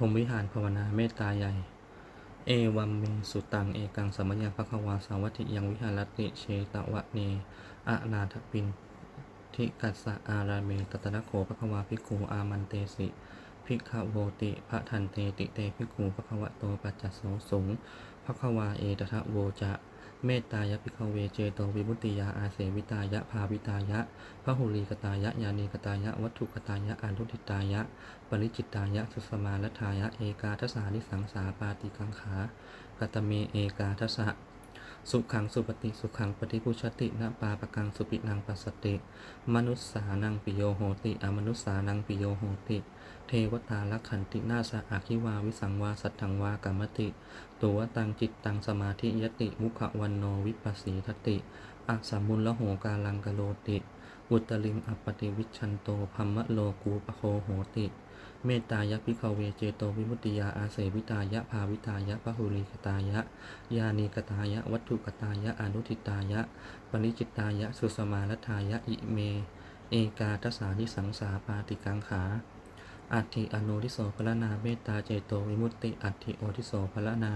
รมวิหารภาวนาเมตตาใหญ่ เอวัมเมสุตังเอกังสมมยังภควาสาวัติยังวิหารติเชตวะเนอะนาทปินทิกัสสะอาราเมตตนะโขภควาภิกขุอามันเตสิภิกขโวติพระทันเตติเตภิกขุภควะโตปัจจโสสุงภควาเอตทะโวจะ เมตตายะพิกเวเจโตวิมุตติยาอาเสวิตายะภาวิตายะพระหุลีกตายะยานีกตายะ วัตถุกตายะอารุทิตายะ ปริจิตตายะ สุสมาลทายะ เอกาทสานิสังสาปาติกังขา กตเมเอกาทสะ สุขังสุปฏิสุขังปฏิพุชตินะปาปะกังสุปินังปัสสติ มนุสสานังปิโยโหติ อมนุสสานังปิโยโหติ เทวตาลักขันตินาสะอาคิวาวิสังวาสัตถังวากรรมติ ตัวตังจิตตังสมาธิยติ มุขวันโนวิปัสสีทติอัสมุลละโหกาลังกโลติ อุตลิงอปปติวิชชันโตพัมมะโลกูปะโคโหติ เมตตายะพิขเวเจโตวิมุตติยาอาเสวิตายะภาวิตายะพหุลีกตายะ ยานีกตายะ วัตถุกตายะอนุทิตายะ ปริจิตตายะ สุสมาลทายะอิเม เอกาทสานิสังสาปาติกังขาอัติอโนทิโสพละนาเมตตาเจโตวิมุตติอัติโอทิโสพละนา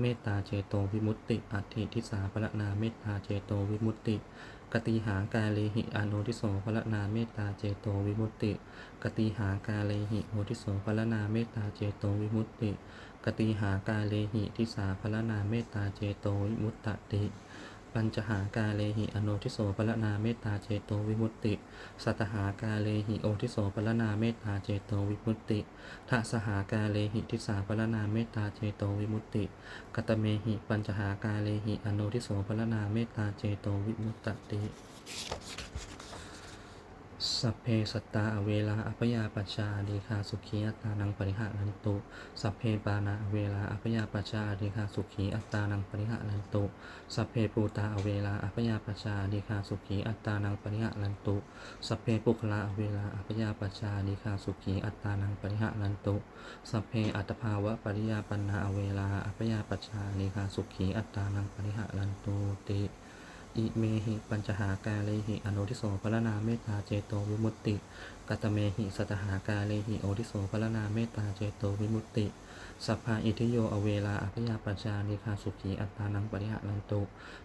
เมตตาเจโตวิมุตติอัติทิสาพละนาเมตตาเจโตวิมุตติ กติหากาเลหิอนุทิโสพระนาเมตตาเจโตวิมุตติ กติหากาเลหิโอทิโสพระนาเมตตาเจโตวิมุตติ กติหากาเลหิทิสาพระนาเมตตาเจโตวิมุตติ ปัญจหากาเลหิอโนทิโสพละนาเมตตาเจโตวิมุตติ สัตหากาเลหิโอทิโสพละนาเมตตาเจโตวิมุตติทัสหากาเลหิทิสาพละนาเมตตาเจโตวิมุตติ กตเมหิปัญจหากาเลหิอโนทิโสพละนาเมตตาเจโตวิมุตติ สัพเพสัตตาอเวลาอัปยาปัชชาดีคาสุขีอัตตานังปริหะนันตุ สัพเพปานาอเวลาอัปยาปัชชาดีคาสุขีอัตตานังปริหะนันตุ สัพเพปูตาอเวลาอัปยาปัชชาดีคาสุขีอัตตานังปริหะนันตุ สัพเพปุคลาอเวลาอัปยาปัชชาดีคาสุขีอัตตานังปริหะนันตุ สัพเพอัตภาวะปริยาปันนาอเวลาอัปยาปัชชาดีคาสุขีอัตตานังปริหะนันตุติ อิเมหิปัญจหากาเลหิอนุทิโสพระนาเมตตาเจโตวิมุตติ กัตเมหิสัตหากาเลหิโอทิโสพระนาเมตตาเจโตวิมุตติ สัพพาอิทิโยอเวลาอัพยาปชานิคาสุขีอัตตานังปริหะนันตุ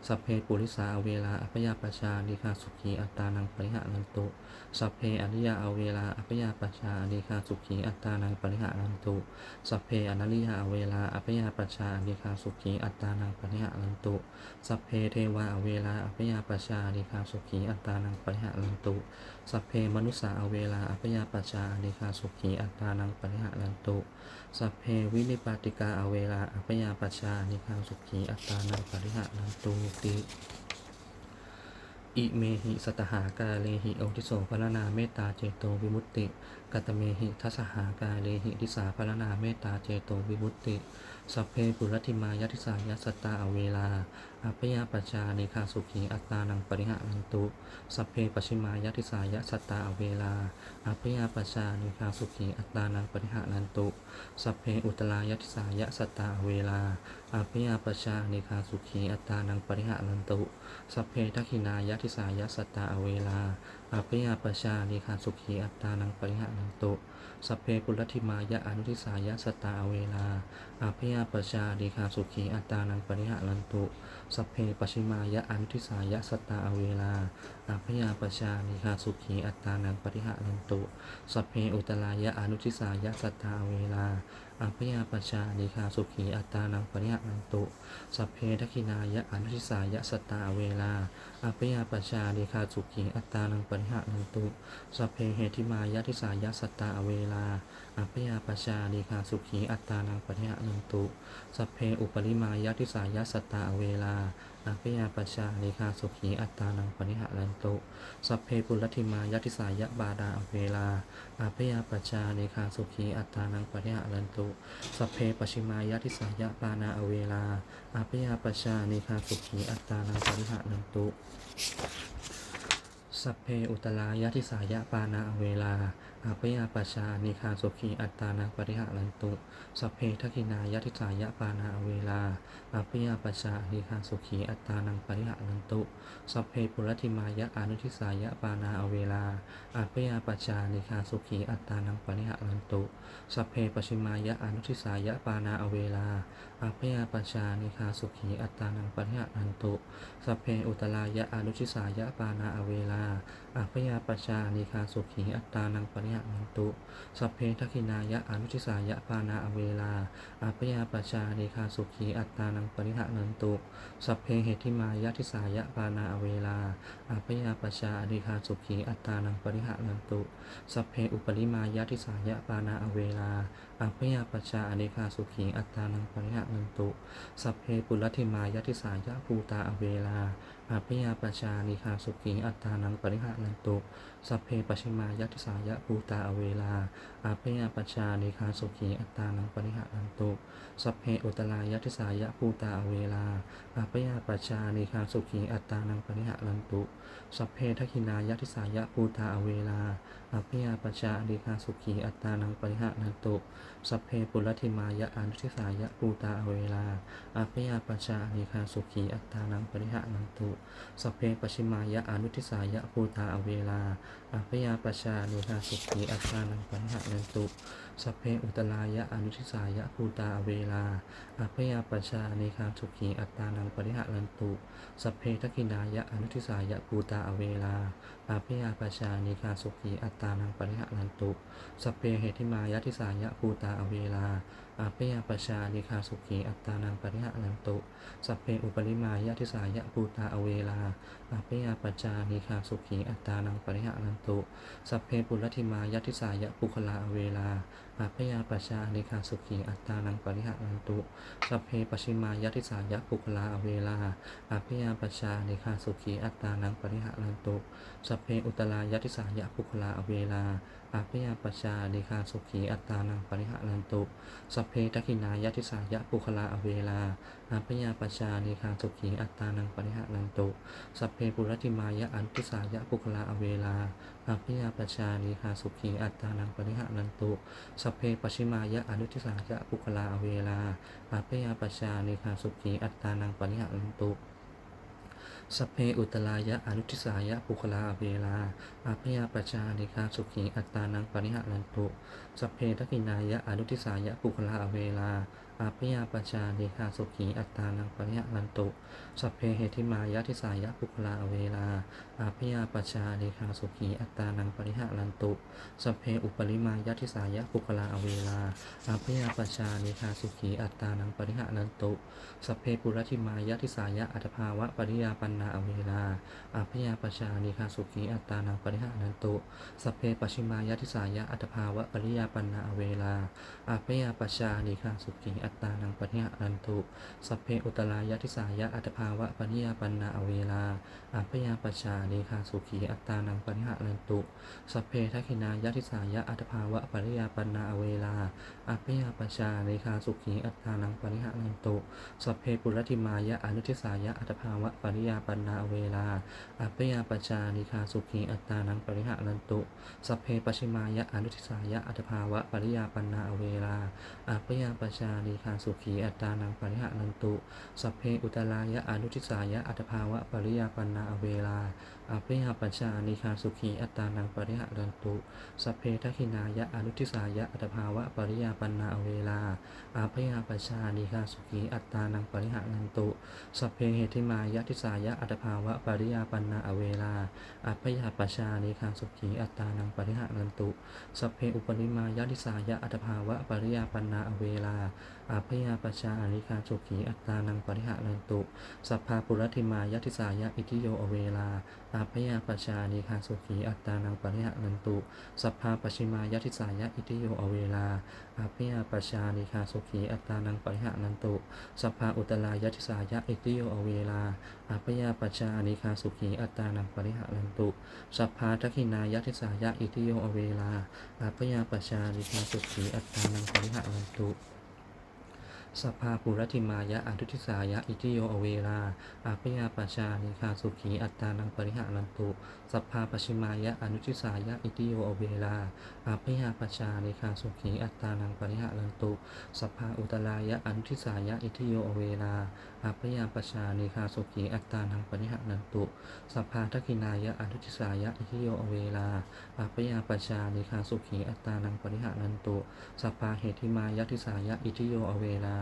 สัพเพปุริสาอเวลาอัพยาปชานิคาสุขีอัตตานังปริหะนันตุ สัพเพอริยาอเวลาอัพยาปชานิคาสุขีอัตตานังปริหะนันตุ สัพเพอนัริยาอเวลาอัพยาปชานิคาสุขีอัตตานังปริหะนันตุ สัพเพเทวาอเวลาอัพยาปชานิคาสุขีอัตตานังปริหะนันตุ สัพเพมนุสสาอเวลาอัพยาปชชานิคาสุขีอัตตานังปริหะนันตุ สัพเพวินิปาติกาอเวลาอัพยาปัชานิคาสุขีอัตตานังปริหะนันตุติอิเมหิสตหากาเลหิโอทิโสพลนาเมตตาเจโตวิมุตติ กัตเมหิทัสหากาเลหิทิสาพลนาเมตตาเจโตวิมุตติ สัพเพปุรติมายติสายัสตาอเวลา อัพยาปัจจานิคาสุขีอัตตานังปริหะนันตุ สัพเพปชิมายติสายัสตาอเวลา อัพยาปัจจานิคาสุขีอัตตานังปริหะนันตุ สัพเพอุตลายติสายะสตาอเวลา อัพยาปัจจานิคาสุขีอัตตานังปริหะนันตุ สัพเพทักขินายติสายะสตาอเวลา อัพยาปัจจานิคาสุขีอัตตานังปริหะนันตุ สัพเพปุรติมายะอนุทิสายะสตาอเวลา อัพยาปัจจานิคาสุขีอัตตานังปริหะนันตุสัพเพปชิมายะอนุทิสายะสตาอเวลาอัพยาปัจจานิคาสุขีอัตตานังปริหะนันตุสัพเพอุตลายะอนุทิสายะสตาอเวลาอัพยาปัจจานิคาสุขีอัตตานังปริหะนันตุสัพเพทักินายะอนุทิสายะสตาอเวลาอัพยาปัจจานิคาสุขีอัตตานังปริหะนันตุสัพเพเหติมายะทิสายะสตาอเวลาอัพยาปัจจานิคาสุขีอัตตานังปริหะนันตุสัพเพอุปริมายะทิสายะสตตาเวลาอัพยาปัจจานิคาสุขีอัตตานังปริหะนันตุสัพเพปุรติมายะทิสายะบาดาเวลาอัพยาปัจจานิคาสุขีอัตตานังปริหะนันตุสัพเพปชิมายะทิสายะปานาเวลาอัพยาปัจจานิคาสุขีอัตตานังปริหะนันตุ สัพเพอุตลายะทิสายะปานาเวลาอาพยาปชานิคาสุขีอัตตานังปริหะรันตุ สัพเพทักินายทิสายะปานาเวลาอาพยาปชานิคาสุขีอัตตานังปริหะรันตุ สัพเพปุรติมายะอนุทิสายะปานาเวลาอาพยาปชานิคาสุขีอัตตานังปริหะรันตุ สัพเพปชิมายะอนุทิสายะปานาเวลา อาพยาปัชชานิคาสุขีอัตตานังปริหะรันตุสัพเพอุตลายะอาลุชิสายะปานาอเวลาอาพยาปชานิคาสุขี อัตตานังปริหะรันตุ สัพเพทักินายะอนุทิสายะปานาอเวลาอาพยาปชานิคาสุขี อัตตานังปริหะนันตุ สัพเพเหติมายะทิสายะปานาอเวลาอาพยาปชานิคาสุขี อัตตานังปริหะนันตุ สัพเพอุปริมายะทิสายะปานาอเวลาอาพยาปชานิคาสุขี อัตตานังปริหะนันตุ สัพเพปุรติมายะทิสายะภูตาอเวลา อาพยาปชชานิคาสุขีอัตตานังปริหะนันตุสัพเพปชิมายะทิสายะภูตาอเวลา อาพยาปัชานิคาสุขีอัตตานังปริหะนันตุ สัพเพอุตลายทิสายะภูตาอเวลา อาพยาปัชานิคาสุขีอัตตานังปริหะนันตุ สัพเพทักขินายทิสายะภูตาอเวลา อาพยาปัชานิคาสุขีอัตตานังปริหะนันตุ สัพเพปุรติมายะอนุทิสายะภูตาอเวลา อาพยาปัชานิคาสุขีอัตตานังปริหะนันตุ สัพเพปชิมายะอนุทิสายะภูตาอเวลาอภยาปัชชานิคาสุขีอัตานังปัญหานันตุ สเพอุตลายะอนุทิสายะภูตาอเวลาอาพยาปชชานิคาสุขีอัตตานังปริหะนันตุสเพทักขินายะอนุทิสายะภูตาอเวลาอาพยาปชชานิคาสุขีอัตตานังปริหะนันตุสเพเหติมายะทิสายะภูตาอเวลาอาพยาปชชานิคาสุขีอัตตานังปริหะนันตุสเพอุปริมายะทิสายะภูตาอเวลาอาพยาปัจจานิคาสุขีอัตตานังปริหะนันตุสเพปุรติมายะทิสายะปุคลาอเวลา อาพยาปัจจานิคาสุขีอัตตานังปริหะนันตุสัพเพปชิมายะทิสายะปุคลาอเวลาอาพยาปัจจานิคาสุขีอัตตานังปริหะนันตุสัพเพอุตลายะทิสายะปุคลาอเวลา อาพยาปัจจานิคาสุขีอัตตานังปริหะนันตุสัพเพทักินายะทิสายะปุคลาอเวลาอาพยาปัจจานิคาสุขีอัตตานังปริหะนันตุสัพเพปุรติมายะอันติสายะปุคลาอเวลาอาพยาปชชานิคาสุขีอัตตานังปริหะนันตุสัพเพปชิมายะอนุทิสายะปุคลาอเวลาอาพยาปชชานิคาสุขีอัตตานังปริหะนันตุ สัพเพอุตลายะอนุทิสายะปุคลาเวลาอาพยาปัชชานิคาสุขีอัตตานังปริหะลันตุสัพเพทกินายะอนุทิสายะปุคลาเวลา อาพยาปัชชานิคาสุขีอัตตานังปริหะนันตุ สัพเพเหติมายะทิสายะปุคลาอเวลา อาพยาปัชชาเนคาสุขีอัตตานังปริหะรันตุ สัพเพอุปริมายะทิสายะปุคลาอเวลา อาพยาปัชชาเนคาสุขีอัตตานังปริหะรันตุ สัพเพปุรติมายะทิสายะอัตภาวะปริยาปันนาอเวลา อาพยาปัชชาเนคาสุขีอัตตานังปริหะรันตุ สัพเพปชิมายะทิสายะอัตภาวะปริยาปันนาอเวลา อาพยาปัชชาเนคาสุขีอัตตานังปริหะรันตุสัพเพอุตลายะทิสายะอัตภาวะปริยาปันนาอเวลาอาพยาปชาเนคาสุขีอัตตานังปริหะรันตุสัพเพทักขินายะทิสายะอัตภาวะปริยาปันนาอเวลาอาพยาปชาเนคาสุขีอัตตานังปริหะรันตุสัพเพปุรติมายะอนุทิสายะอัตภาวะปริยาปันนาอเวลาอาพยาปชาเนคาสุขีอัตตานังปริหะรันตุสัพเพปชิมายะอนุทิสายะอัตภาวะปริยาปันนาอเวลาอาพยาปชชาเนทาสุขีอัตตานังปริหะนันตุ สัพเพอุตลายะอนุทิสายะอัตภาวะปริยาปันนาอเวลา อาพยาปัชชานิคาสุขี อัตตานังปริหะรันตุ สัพเพทคินายะอนุทิสายะอัตภาวะปริยาปันนาอเวลาอาพยาปัชชานิคาสุขี อัตตานังปริหะรันตุ สัพเพเหติมายะทิสายะอัตภาวะปริยาปันนาอเวลาอาพยาปัชชานิคาสุขี อัตตานังปริหะรันตุ สัพเพอุปริมายะทิสายะอัตภาวะปริยาปันนาอเวลาอาพยาปัชชาอนิคาสุขี อัตตานังปริหะรันตุ สัพพาปุรติมายะทิสายะอิทิโยอเวลาอาพยาปชานิคาสุขีอัตตานังปริหะรันตุสัพพาปชิมายะทิสายะอิทิโยอเวลาอาพยาปชานิคาสุขีอัตตานังปริหะรันตุสัพพาอุตลายะทิสายะอิทิโยอเวลาอาพยาปชานิคาสุขีอัตตานังปริหะรันตุสัพพาทักขินายะทิสายะอิทิโยอเวลาอาพยาปชานิคาสุขีอัตตานังปริหะรันตุ สัพพาปุรติมายะอนุทิสายะอิทิโยอเวลาอาพยาปชานิคาสุขีอัตตานังปริหารันตุสัพพาปชิมายะอนุทิสายะอิทิโยอเวลาอาพยาปชานิคาสุขีอัตตานังปริหารันตุสัพพาอุตรายะอนุทิสายะอิทิโยอเวลาอาพยาปชานิคาสุขีอัตตานังปริหารันตุสัพพาทักินายะอนุทิสายะอิทิโยอเวลาอาพยาปชานิคาสุขีอัตตานังปริหารันตุสัพพาเหติมายะทิสายะอิทิโยอเวลา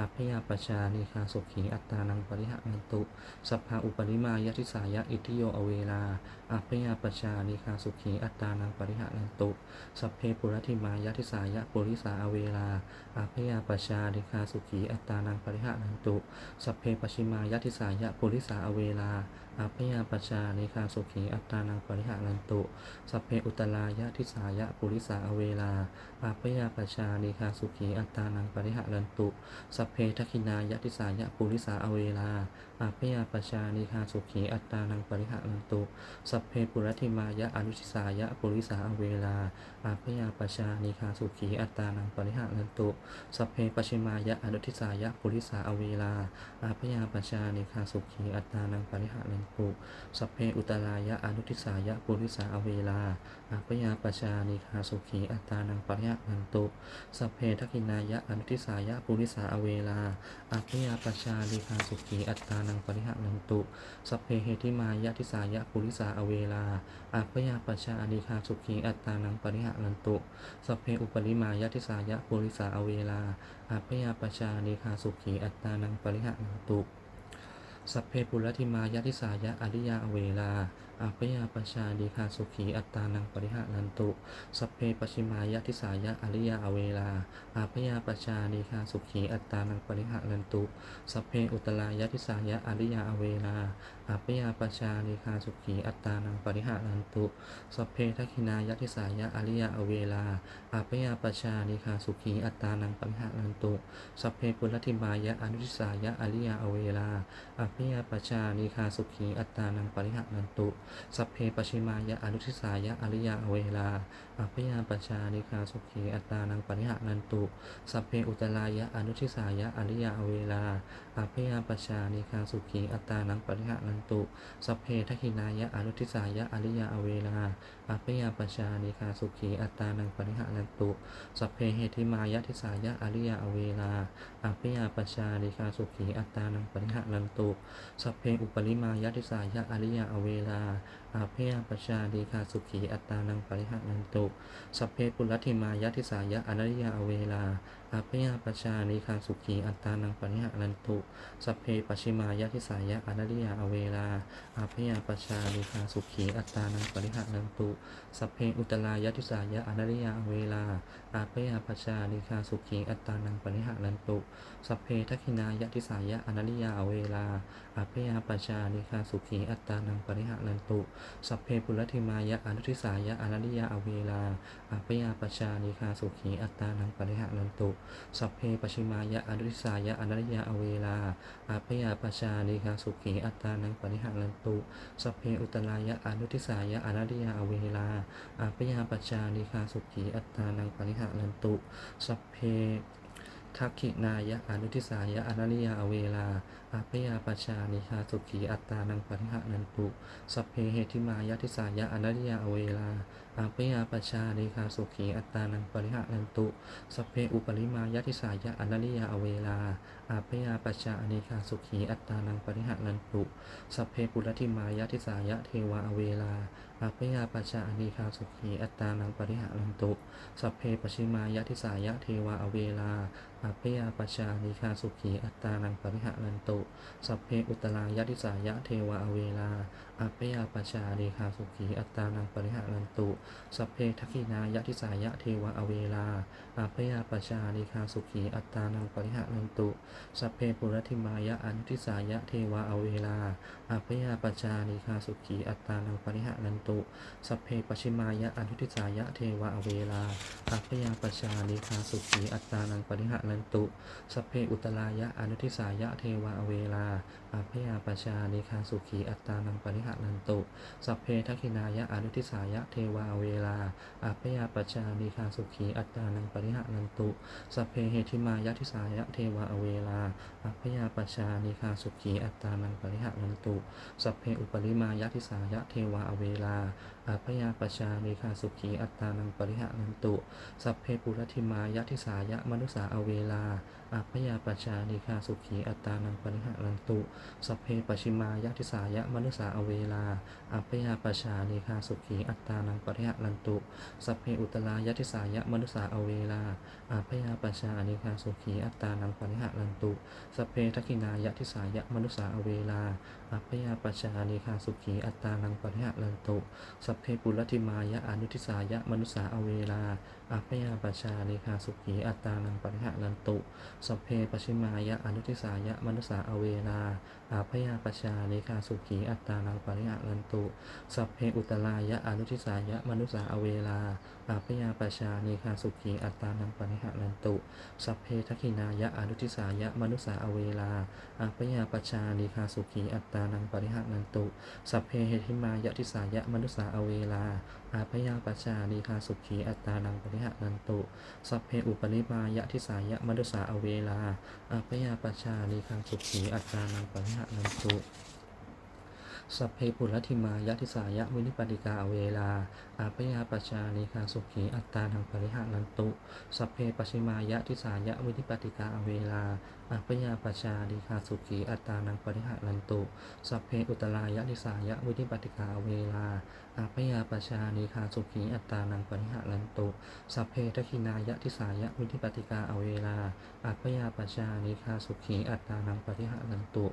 อัพยาปชานิคาสุขีอัตตานังปริหะนันตุ สัพพาอุปริมายทิสายะอิทิโยอเวลา อัพยาปชานิคาสุขีอัตตานังปริหะนันตุ สัพเพปุรติมายทิสายะปุริสาอเวลา อัพยาปชานิคาสุขีอัตตานังปริหะนันตุ สัพเพปชิมายทิสายะปุริสาอเวลา อัพยาปชานิคาสุขีอัตตานังปริหะนันตุ สัพเพอุตรายะทิสายะปุริสาอเวลา อัพยาปชานิคาสุขีอัตตานังปริหะนันตุสัพเพทักินายะทิสายะปุริสาอเวลาอาพยาปชานิคาสุขีอัตตานังปริหะนันตุ สัพเพปุรติมายะอนุชิสายะปุริสาอเวลาอาพยาปชานิคาสุขีอัตตานังปริหะนันตุ สัพเพปชิมายะอนุทิสายะปุริสาอเวลาอาพยาปชานิคาสุขีอัตตานังปริหะนันตุ สัพเพอุตรายะอนุทิสายะปุริสาอเวลาอาพยาปชานิคาสุขีอัตตานังปริหะนันตุ สัพเพทักินายะอนุทิสายะปุริสาอเวลาอาพยาปชาลีคาสุขี อัตตานังปริหะนันตุ สัพเพเหติมายะทิสายะปุริสาอเวลาอาพยาปชาลีคาสุขี อัตตานังปริหะนันตุ สัพเพอุปริมายะทิสายะปุริสาอเวลาอาพยาปชาลีคาสุขี อัตตานังปริหะนันตุ สัพเพปุรติมายะทิสายะอริยาอเวลา อาพยาปชาดีคาสุขีอัตตานังปริหะนันตุสัพเพปชิมายะทิสายะอริยาอเวลาอาพยาปชาดีคาสุขีอัตตานังปริหะนันตุสัพเพอุตรายะทิสายะอริยาอเวลาอาพยาปชาดีคาสุขีอัตตานังปริหะนันตุสัพเพทักขินายะทิสายะอริยาอเวลาอาพยาปชาดีคาสุขีอัตตานังปริหะนันตุสัพเพปุรติมายะอนุทิสายะอริยาอเวลาอาพยาปชานิคาสุขีอัตตานังปริหะนันตุสัพเพปชิมายะอนุทิสายะอริยาอเวลา อาพยาปชานิคาสุขีอัตตานังปริหะนันตุ สัพเพอุตรายะอนุทิสายะอริยาเวลาอาพยาปชานิคาสุขีอัตตานังปริหะนันตุ สัพเพทักินายะอนุทิสายะอริยาเวลาอาพยาปชานิคาสุขีอัตตานังปริหะนันตุ สัพเพเหติมายะทิสายะอริยาเวลาอาพยาปชานิคาสุขีอัตตานังปริหะนันตุ สัพเพอุปริมายะทิสายะอริยาเวลา อาพยปชาดีคาสุขีอัตตานังปริหะนันตุ สัพเพปุรติมายะทิสายะอนริยาอเวลา อาพยาปชาดีคาสุขี อัตตานังปริหะนันตุ สัพเพปชิมายะทิสายะอนริยาอเวลา อาพยาปชาดีคาสุขีอัตตานังปริหะนันตุสัพเพอุตรายะทิสายะอนริยาอเวลาอาพยาปชาดีคาสุขีอัตตานังปริหะนันตุสัพเพทักขินายะทิสายะอนัริยาอเวลาอาพยาปชานิคาสุขี อัตตานังปริหะนันตุ สัพเพปุรติมายะอนุทิสายะอนัริยาอเวลา อาพยาปชานิคาสุขีอัตตานังปริหะนันตุสัพเพปชิมายะอนุทิสายะอนัริยาอเวลาอาพยาปชานิคาสุขีอัตตานังปริหะนันตุสัพเพอุตลายะอนุทิสายะอนัริยาอเวลาอาพยาปชานิคาสุขีอัตตานังปริหะนันตุสัพเพทักขินายะอนุทิสายะอนัริยาอเวลา อาพยาปชานิคาสุขีอัตตานังปริหะนันตุสัพเพเหติมายะทิสายะอนัริยาอเวลาอาพยาปชานิคาสุขีอัตตานังปริหะนันตุสัพเพอุปริมายะทิสายะอนัริยาอเวลาอาพยาปชานิคาสุขีอัตตานังปริหะนันตุสัพเพปุรติมายะทิสายะเทวาอเวลาอาพยาปชานิคาสุขีอัตตานังปริหะนันตุสัพเพปชิมายะทิสายะเทวาอเวลาอาพยาปชานิคาสุขีอัตตานังปริหะนันตุสัพเพอุตรายะทิสายะเทวาเวลาอัปยาปชาเดคาสุขีอัตตานังปริหะนันตุ สัพเพทักขินายะทิสายะเทวาเวลาอัปยาปชาเดคาสุขีอัตตานังปริหะนันตุ สัพเพปุรติมายะอนุทิสายะเทวาเวลา อาพยาปชานิคาสุขี อัตตานังปริหะนันตุ สัพเพปชิมายะอนุทิสายะเทวะเวลาอัพยาปชานิคาสุขี อัตตานังปริหะนันตุ สัพเพอุตลายะอนุทิสายะเทวะเวลา อาพยาปชานิคาสุขีอัตตานังปริหะนันตุ สัพเพทักินายะอนุทิสายะเทวาเวลาอาพยาปชานิคาสุขีอัตตานังปริหะนันตุ สัพเพเหติมายะทิสายะเทวาเวลาอาพยาปชานิคาสุขีอัตตานังปริหะนันตุ สัพเพอุปริมายะทิสายะเทวาเวลาอาพยาปชานิคาสุขีอัตตานังปริหะนันตุ สัพเพปุรธิมายะทิสายะมนุสาอเวลา อัพยาปชานิคาสุขีอัตตานังปริหะรันตุสัพเพปชิมายะทิสายะมนุสาอเวลา อัพยาปชานิคาสุขีอัตตานังปริหะรันตุสัพเพอุตลายะทิสายะมนุสาอเวลา อัพยาปชานิคาสุขีอัตตานังปริหะรันตุสัพเพทักขินายะทิสายะมนุสาอเวลา อาพยาปชานิคาสุขี อัตตานังปริหะนันตุ สัพเพปุรธิมายะอนุทิสายะมนุสาอเวลาอาพยาปชานิคาสุขี อัตตานังปริหะนันตุ สัพเพปชิมายะอนุทิสายะมนุสาอเวลาอาพยาปชานิคาสุขี อัตตานังปริหะนันตุ สัพเพอุตรายะอนุทิสายะมนุสาอเวลาอาพยาปชานิคาสุขี อัตตานังปริหะนันตุ สัพเพทักขินายะอนุทิสายะมนุสาอเวลาอาพยาปชานิคาสุขี อัตตานังปริหะนันตุ สัพเพเหติมายะทิสายะมนุสาอเวลา อาพยาปชานีคาสุขีอัตตานังปริหะนันตุ สัพเพอุปนิมายะทิสายะมนุสาอเวลา อาพยาปชานีคาสุขีอัตตานังปริหะนันตุสัพเพปุรธิมายะทิสายะวินิปติกาเวลาาพยาปชานิคาสุขีอัตตานังปริหะนันตุ สัพเพปชิมายะทิสายะวินิปติกาอเวลาอาพยาปชานิคาสุขีอัตตานังปริหะนันตุ สัพเพอุตรายะทิสายะวินิปติกาอเวลาอาพยาปชานิคาสุขีอัตตานังปริหะนันตุสัพเพทักขินายะทิสายะวินิปติกาอเวลาอาพยาปชานิคาสุขีอัตตานังปริหะนันตุ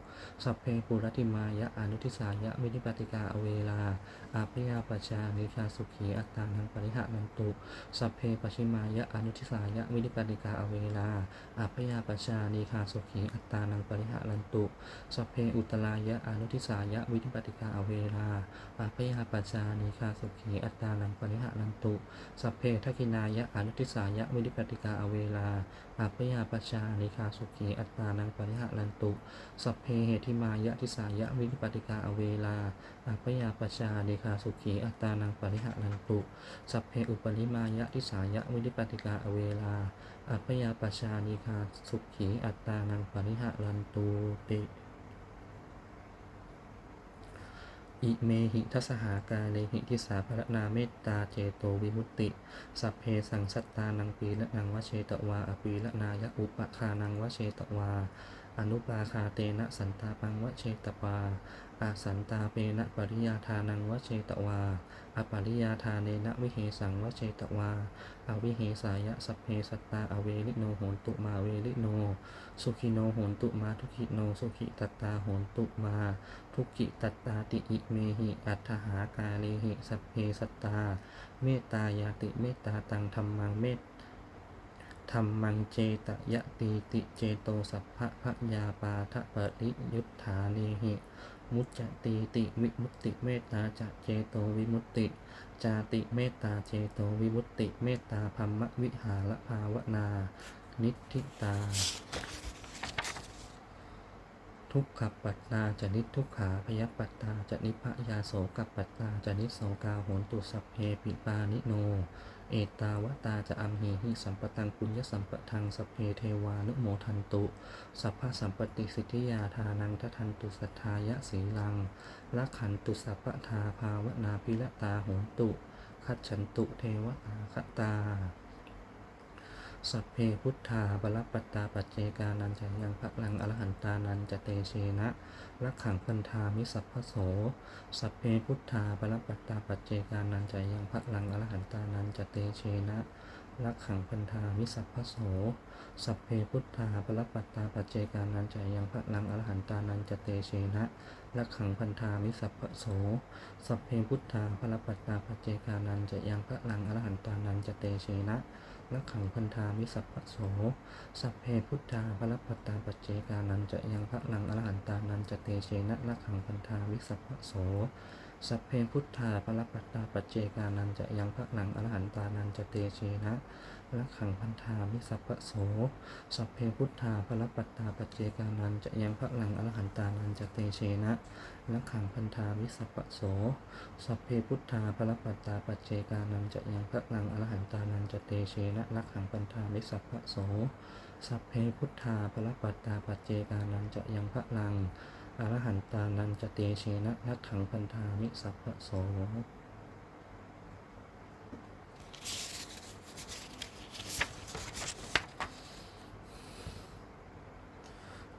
สัพเพปุรติมายะอนุทิสายะวินิปติกาอเวลาอาพยาปชานิคาสุขีอัตตานังปริหะนันตุสัพเพปชิมายะอนุทิสายะวินิปติกาเวลาอาพยาปชานิคาสุขีอัตตานังปริหะนันตุสัพเพอุตรายะอนุทิสายะวินิปติกาเวลาอาพยาปชานิคาสุขีอัตตานังปริหะนันตุสัพเพทักินายะอนุทิสายะวินิปติกาเวลาอาพยาปชานิคาสุขีอัตตานังปริหะนันตุสัพเพเหติมายะทิสายะวินิปติกาเวลาอาพยาปชานิคาสุขีอัตตานังปริหะนันตุสัพเพอุปนิมายะทิสายะวินิปติกาเวลาอาพยาปชานิคาสุขีอัตตานังปริหะนันตุติอิเมหิทัสหากาเลหิทิสาภระนาเมตตาเจโตวิมุตติ สัพเพสังสัตตานังปีละนังวเชตวาอปีละนายะอุปคานังวเชตวา อนุปาคาเตนะสันตาปังวเชตวา อาสันตาเปนะปริยาทานังวเชตวา อปริยาทานเนนะวิเหสังวเชตวา อวิเหสายะสัพเพสัตตาอเวลิโนโหนตุมาเวลิโน สุขิโนโหนตุมาทุกิโนสุขิตตาโหนตุมา ทุกิตตาติอิเมหิอัตถหากาเลหิสัพเพสัตตา เมตตายาติเมตตาตังธรรมังเมตธรรมังเจตยะตีติเจโตสัพพะพยาปาทะปริยุทธาเนหิ มุจจติติวิมุตติเมตตาจะเจโตวิมุตติ จาติเมตตาเจโตวิมุตติ เมตตาพัมมวิหารภาวนา นิทิตา ทุกขปัตตาจะนิทุกขาพยปัตตาจะนิพยาโสกัปปัตตาจะนิโสกาโหนตุสัพเพปิปานิโน เอตาวตาจะอัมหีหิสัมปตังปุญญสัมปทังสัพเพเทวานุโมทันตุ สัพพะสัมปติสิทธิยาทานังทัทันตุสัทธายะสีลังละขันตุสัพพทาภาวนาพิละตาโหนตุ คัจฉันตุเทวตาคตา สัพเพพุทธาบลปัตตาปัจเจกานันจะยังพระลังอรหันตานันจเตเชนะรักขังพันธามิสัพพโส สัพเพพุทธาบลปัตตาปัจเจกานันจะยังพระลังอรหันตานันจเตเชนะรักขังพันธามิสัพพโส สัพเพพุทธาบลปัตตาปัจเจกานันจะยังพระลังอรหันตานันจเตเชนะรักขังพันธามิสัพพโส สัพเพพุทธาบลปัตตาปัจเจกานันจะยังพระลังอรหันตานันจเตเชนะ ละขังพันธามิสัพพโส สัพเพพุทธาพระปัตตาปัจเจกานันจะยังพระลังอรหันตานันจะเตเชนะละขังพันธามิสัพพโส สัพเพพุทธาพระปัตตาปัจเจกานันจะยังพระลังอรหันตานันจะเตเชนะ ละขังพันธามิสัพพะโส สัพเพพุทธาพระปัตตาปจเจกานันจะยังพระลังอรหันตานันจะเตเชนะละขังพันธามิสัพพะโส สัพเพพุทธาพระปัตตาปจเจกานันจะยังพระลังอรหันตานันจะเตเชนะละขังพันธามิสัพพะโส สัพเพพุทธาพระปัตตาปจเจกานันจะยังพระลังอรหันตานันจะเตเชนะละขังพันธามิสัพพะโส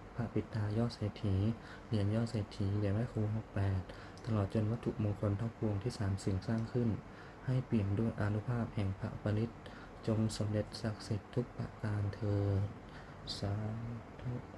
พ ระปิตายอดเศรษฐี เหรียญยอดเศรษฐี เหรียญแม่ครูหกแปดตลอดจนวัตถุมงคลทั้งปวงที่สามสิ่งสร้างขึ้น ให้เปี่ยมด้วยอนุภาพแห่งพระปริตจงสำเร็จศักดิ์สิทธิ์ทุกประการเธอสาธุ